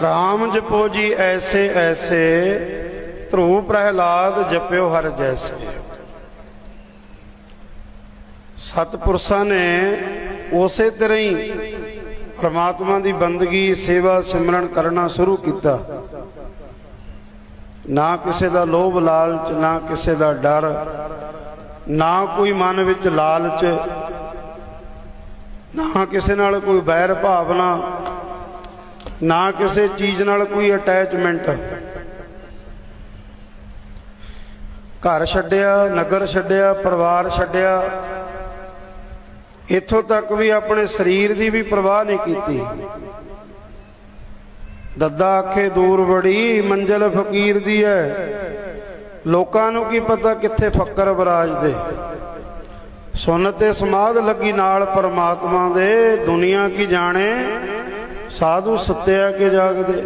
ਰਾਮ ਜਪੋ ਜੀ ਐਸੇ ਐਸੇ ਧਰੂ ਪ੍ਰਹਿਲਾਦ ਜਪਿਓ ਹਰ ਜੈਸੇ। ਸਤਪੁਰਸ਼ਾਂ ਨੇ ਉਸੇ ਤਰ੍ਹਾਂ ਹੀ ਪ੍ਰਮਾਤਮਾ ਦੀ ਬੰਦਗੀ, ਸੇਵਾ, ਸਿਮਰਨ ਕਰਨਾ ਸ਼ੁਰੂ ਕੀਤਾ। ਨਾ ਕਿਸੇ ਦਾ ਲੋਭ ਲਾਲਚ, ਨਾ ਕਿਸੇ ਦਾ ਡਰ, ਨਾ ਕੋਈ ਮਨ ਵਿੱਚ ਲਾਲਚ, ਨਾ ਕਿਸੇ ਨਾਲ ਕੋਈ ਬੈਰ ਭਾਵਨਾ ਨਾ ਕਿਸੇ ਚੀਜ਼ ਨਾਲ ਕੋਈ ਅਟੈਚਮੈਂਟ ਘਰ ਛੱਡਿਆ, ਨਗਰ ਛੱਡਿਆ, ਪਰਿਵਾਰ ਛੱਡਿਆ, ਇੱਥੋਂ ਤੱਕ ਵੀ ਆਪਣੇ ਸਰੀਰ ਦੀ ਵੀ ਪਰਵਾਹ ਨਹੀਂ ਕੀਤੀ। ਦੱਦਾ ਆਖੇ, ਦੂਰ ਬੜੀ, ਮੰਜ਼ਲ ਫਕੀਰ ਦੀ ਹੈ ਲੋਕਾਂ ਨੂੰ ਕੀ ਪਤਾ ਕਿੱਥੇ ਫੱਕਰ ਬਰਾਜਦੇ ਸੁਨ ਤੇ ਸਮਾਧ ਲੱਗੀ ਨਾਲ ਪਰਮਾਤਮਾ ਦੇ, ਦੁਨੀਆ ਕੀ ਜਾਣੇ ਸਾਧੂ ਸੱਤਿਆ ਕੇ ਜਾਗਦੇ।